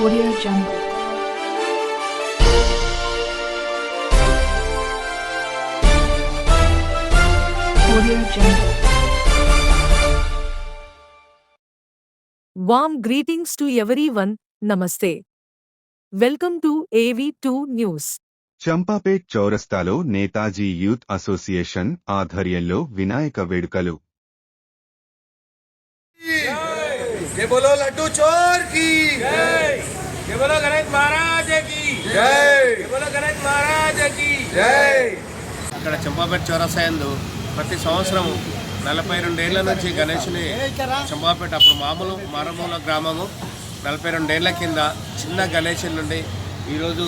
Audio Jungle. Audio Jungle. Warm greetings to everyone, Namaste. Welcome to AV2 News. Champapet చౌరస్తాలో Netaji youth association ఆధ్వర్యంలో వినాయక వేడుకలు जय बोलो लड्डू चोर की जय बोलो गणेश महाराज की जय जय बोलो गणेश महाराज की जय అక్కడ చంపాపేట చౌరస్తా యందు ప్రతి సంవత్సరం నలభై రెండేళ్ల నుంచి గణేష్ని చంపాపేట అప్పుడు మామూలు మారుమూల గ్రామము నలభై రెండేళ్ల కింద చిన్న గణేష్ నుండి ఈరోజు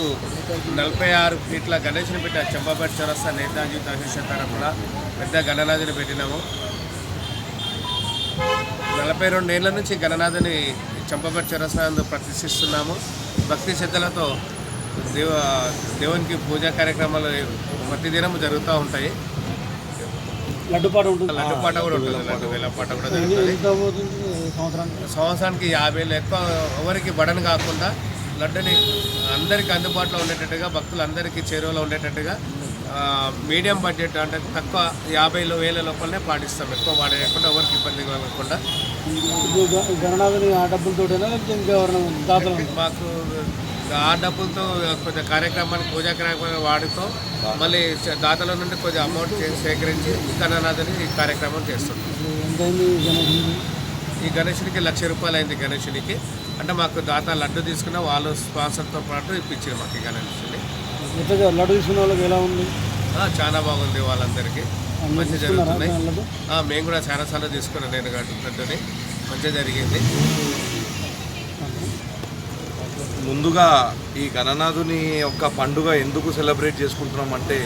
నలభై ఆరు ఫీట్ల గణేష్ని పెట్టారు చంపాపేట చౌరస్తా నేతాజీ అసోసియేషన్ తరఫున పెద్ద గణనాథుని పెట్టినాము నలభై రెండేళ్ళ నుంచి గణనాథుని చంపబెట్ చరస్థానందు ప్రతిష్ఠిస్తున్నాము. భక్తి శ్రద్ధలతో దేవ దేవునికి పూజా కార్యక్రమాలు ప్రతిదినం జరుగుతూ ఉంటాయి. లడ్డుపాట ఉంటుంది. లడ్డు పాట కూడా ఉంటుంది. లడ్డు వేల పాట కూడా జరుగుతుంది. సంవత్సరానికి? యాభై ఎక్కువ ఎవరికి బడన్ కాకుండా లడ్డుని అందరికీ అందుబాటులో ఉండేటట్టుగా భక్తులందరికీ చేరువలో ఉండేటట్టుగా మీడియం బడ్జెట్ అంటే తక్కువ యాభైలో వేల లోపలనే పాటిస్తాం. ఎక్కువ వాడేయకుండా ఎవరికి ఇబ్బంది కలగకుండా? మాకు ఆ డబ్బులతో కొంచెం కార్యక్రమానికి పూజా కార్యక్రమాన్ని వాడుతూ మళ్ళీ దాతల నుండి కొంచెం అమౌంట్ సేకరించి గణనాథుని ఈ కార్యక్రమం చేస్తున్నాం. గణేశునికి? ఈ గణేషునికి లక్ష రూపాయలు అయింది గణేషునికి. అంటే మాకు దాత లడ్డు తీసుకున్న వాళ్ళు స్పాన్సర్తో పాటు ఇప్పించారు మాకు ఈ గణేషుని. ఎట్లా లడ్డు తీసుకున్న వాళ్ళకి ఎలా ఉంది? ఆ, చాలా బాగుంది వాళ్ళందరికీ. మంచి జరుగుతున్నాయి. మేము కూడా చాలాసార్లు తీసుకున్నాను నేను లడ్డుని మంచిగా జరిగింది. ముందుగా ఈ గణనాథుని యొక్క పండుగ ఎందుకు సెలబ్రేట్ చేసుకుంటున్నాం అంటే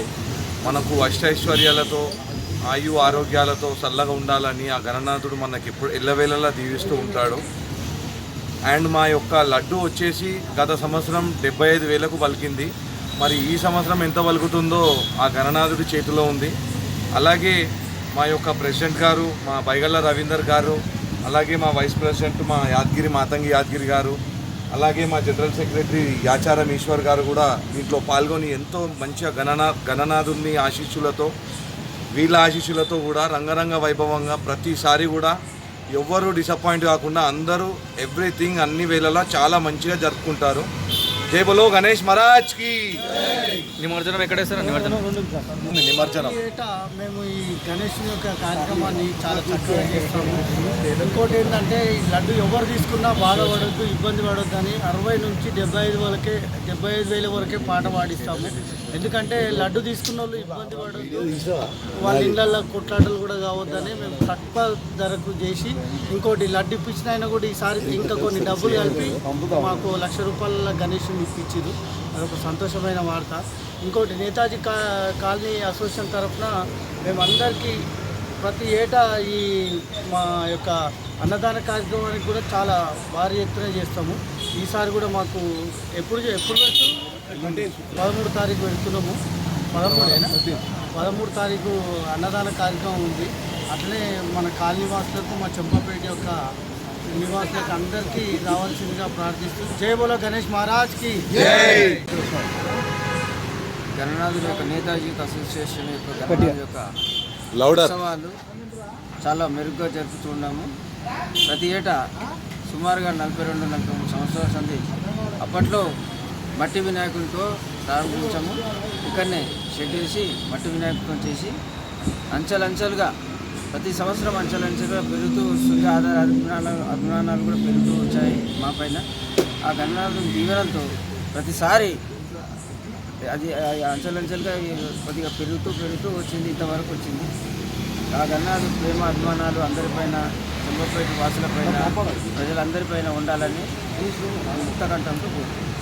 మనకు అష్టైశ్వర్యాలతో ఆయు ఆరోగ్యాలతో చల్లగా ఉండాలని ఆ గణనాథుడు మనకి ఎప్పుడు ఎల్లవేళలా దీవిస్తూ ఉంటాడు. అండ్ మా యొక్క లడ్డు వచ్చేసి గత సంవత్సరం డెబ్బై ఐదు వేలకు పలికింది. మరి ఈ సంవత్సరం ఎంత పలుకుతుందో ఆ గణనాథుడి చేతిలో ఉంది. అలాగే మా యొక్క ప్రెసిడెంట్ గారు మా బైగళ్ళ రవీందర్ గారు అలాగే మా వైస్ ప్రెసిడెంట్ మా యాదగిరి మాతంగి యాదగిరి గారు అలాగే మా జనరల్ సెక్రటరీ యాచారం ఈశ్వర్ గారు కూడా దీంట్లో పాల్గొని ఎంతో మంచిగా గణనా గణనాథుని ఆశీస్సులతో వీళ్ళ ఆశీస్సులతో కూడా రంగరంగ వైభవంగా ప్రతిసారి కూడా ఎవ్వరూ డిసప్పాయింట్ కాకుండా అందరూ ఎవ్రీథింగ్ అన్ని వేళలా చాలా మంచిగా జరుపుకుంటారు. జై బలో గణేష్ మహారాజ్కి. నిమజ్జనం ఎక్కడే సార్ నిమజ్జనం. నిమజ్జనం. మేము ఈ గణేష్ యొక్క కార్యక్రమాన్ని చాలా చక్కగా చేస్తాము. ఇంకోటి ఏంటంటే ఈ లడ్డు ఎవరు తీసుకున్నా బాధపడద్దు ఇబ్బంది పడొద్దు అని అరవై నుంచి డెబ్బై ఐదు వరకే డెబ్బై ఐదు వేల వరకే పాట పాడిస్తాము. ఎందుకంటే లడ్డు తీసుకున్న వాళ్ళు ఇబ్బంది పడొద్దు. వాళ్ళ ఇళ్ళల్లో కొట్లాటలు కూడా కావద్దని మేము తక్కువ ధరకు చేసి ఇంకోటి లడ్డు ఇప్పించిన అయినా కూడా ఈసారి ఇంకా కొన్ని డబ్బులు కలిపి మాకు లక్ష రూపాయల మీకు ఇచ్చారు అదొక సంతోషమైన వార్త. ఇంకోటి నేతాజీ కా కాలనీ అసోసియేషన్ తరఫున మేమందరికీ ప్రతి ఏటా ఈ మా యొక్క అన్నదాన కార్యక్రమానికి కూడా చాలా భారీ ఎత్తున చేస్తాము. ఈసారి కూడా మాకు ఎప్పుడు ఎప్పుడు పెట్టు పదమూడు తారీఖు పెడుతున్నాము. పదమూడేనా? పదమూడు తారీఖు అన్నదాన కార్యక్రమం ఉంది. అట్లనే మన కాలనీ వాసులకు మా చెంపపేట యొక్క నివాసులకు అందరికీ రావాల్సిందిగా ప్రార్థిస్తూ జై బోలో గణేష్ మహారాజ్కి గణనాథుల యొక్క నేతాజీ అసోసియేషన్ యొక్క యొక్క ఉత్సవాలు చాలా మెరుగ్గా జరుపుతున్నాము ప్రతి ఏటా సుమారుగా నలభై రెండు నలభై మూడు సంవత్సరాల సంది అప్పట్లో మట్టి వినాయకునితో ప్రారంభించాము. ఇక్కడనే షెడ్ వేసి మట్టి వినాయకునితో చేసి అంచెలంచెలుగా ప్రతి సంవత్సరం అంచెలంచెలుగా పెరుగుతూ వస్తుంది. ఆధార అభిమానాలు అభిమానాలు కూడా పెరుగుతూ వచ్చాయి మా పైన. ఆ గణనాథుని దీవెనలతో ప్రతిసారి అది ఆ అంచెలంచెలుగా కొద్దిగా పెరుగుతూ పెరుగుతూ వచ్చింది ఇంతవరకు వచ్చింది. ఆ గన్నాడు ప్రేమ అభిమానాలు అందరిపైన చెంబపేట వాసులపైన ప్రజలందరిపైన ఉండాలని ముక్త కంఠంతో కోరుకుంటున్నాను.